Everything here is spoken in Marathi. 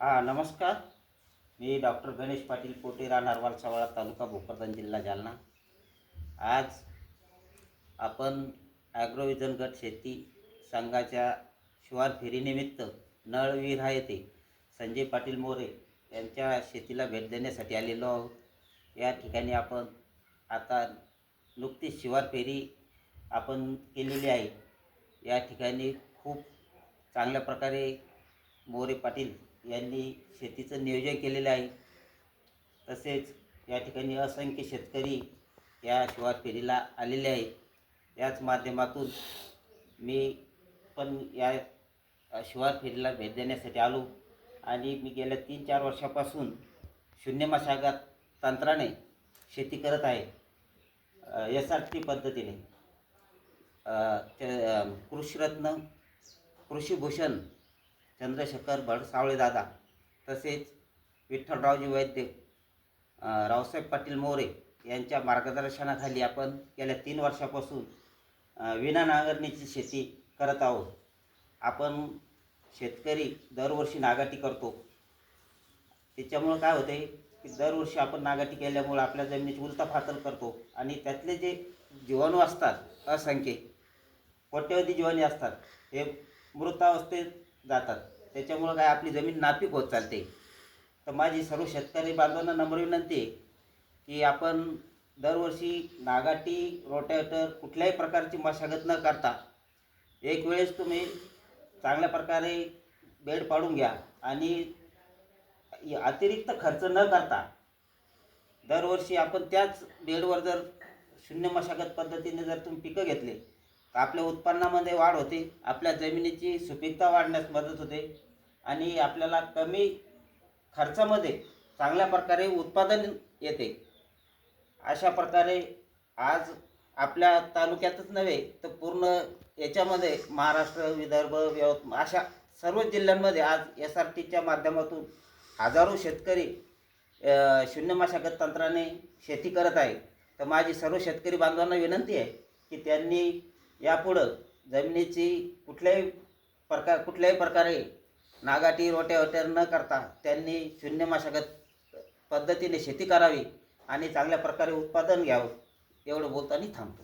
हां नमस्कार. मी डॉक्टर गणेश पाटील पोटे राहणार वालसावळा तालुका भोकरदन जिल्हा जालना. आज आपण ॲग्रोविजन गट शेती संघाच्या शिवार फेरीनिमित्त नळविरा येथे संजय पाटील मोरे यांच्या शेतीला भेट देण्यासाठी आलेलो आहोत. या ठिकाणी आपण आता नुकतीच शिवार फेरी आपण केलेली आहे. या ठिकाणी खूप चांगल्या प्रकारे मोरे पाटील यांनी शेतीचं नियोजन केलेलं आहे. तसेच या ठिकाणी असंख्य शेतकरी या शिवार फेरीला आलेले आहेत. याच माध्यमातून मी पण या शिवार फेरीला भेट देण्यासाठी आलो आणि मी गेल्या तीन चार वर्षापासून शून्य मशागत तंत्राने शेती करत आहे. एस आर टी पद्धतीने कृषीरत्न कृषीभूषण चंद्रशेखर भडसावळे दादा तसेच विठ्ठलरावजी वैद्य रावसाहेब पाटील मोरे यांच्या मार्गदर्शनाखाली आपण गेल्या तीन वर्षापासून विना नांगरणीची शेती करत आहोत. आपण शेतकरी दरवर्षी नागाटी करतो. त्याच्यामुळं काय होते की दरवर्षी आपण नागाटी केल्यामुळं आपल्या जमिनीची उलथापाथल करतो आणि त्यातले जे जीवाणू असतात असंख्य कोट्यवधी जीवाणी असतात हे मृतावस्थेत जातात. त्याच्यामुळं काय आपली जमीन नापीक होत चालते. तर माझी सर्व शेतकरी बांधवांना नम्र विनंती आहे की आपण दरवर्षी नागाटी रोटॅटर कुठल्याही प्रकारची मशागत न करता एक वेळेस तुम्ही चांगल्या प्रकारे बेड पाडून घ्या आणि अतिरिक्त खर्च न करता दरवर्षी आपण त्याच बेडवर जर शून्य मशागत पद्धतीने जर तुम्ही पिकं घेतले तर आपल्या उत्पन्नामध्ये वाढ होते आपल्या जमिनीची सुपीकता वाढण्यास मदत होते. आणि आपल्याला कमी खर्चामध्ये चांगल्या प्रकारे उत्पादन येते. अशा प्रकारे आज आपल्या तालुक्यातच नव्हे तर पूर्ण याच्यामध्ये महाराष्ट्र विदर्भ यवतमाळ अशा सर्व जिल्ह्यांमध्ये आज एस आर टीच्या माध्यमातून हजारो शेतकरी शून्य मशागत तंत्राने शेती करत आहे तर माझी सर्व शेतकरी बांधवांना विनंती आहे की त्यांनी यापुढं जमिनीची कुठल्याही प्रकार कुठल्याही प्रकारे नागाटी रोट्यावट्यार न करता त्यांनी शून्य मशागत पद्धतीने शेती करावी आणि चांगल्या प्रकारे उत्पादन घ्यावं एवढं बोलताना थांबतो.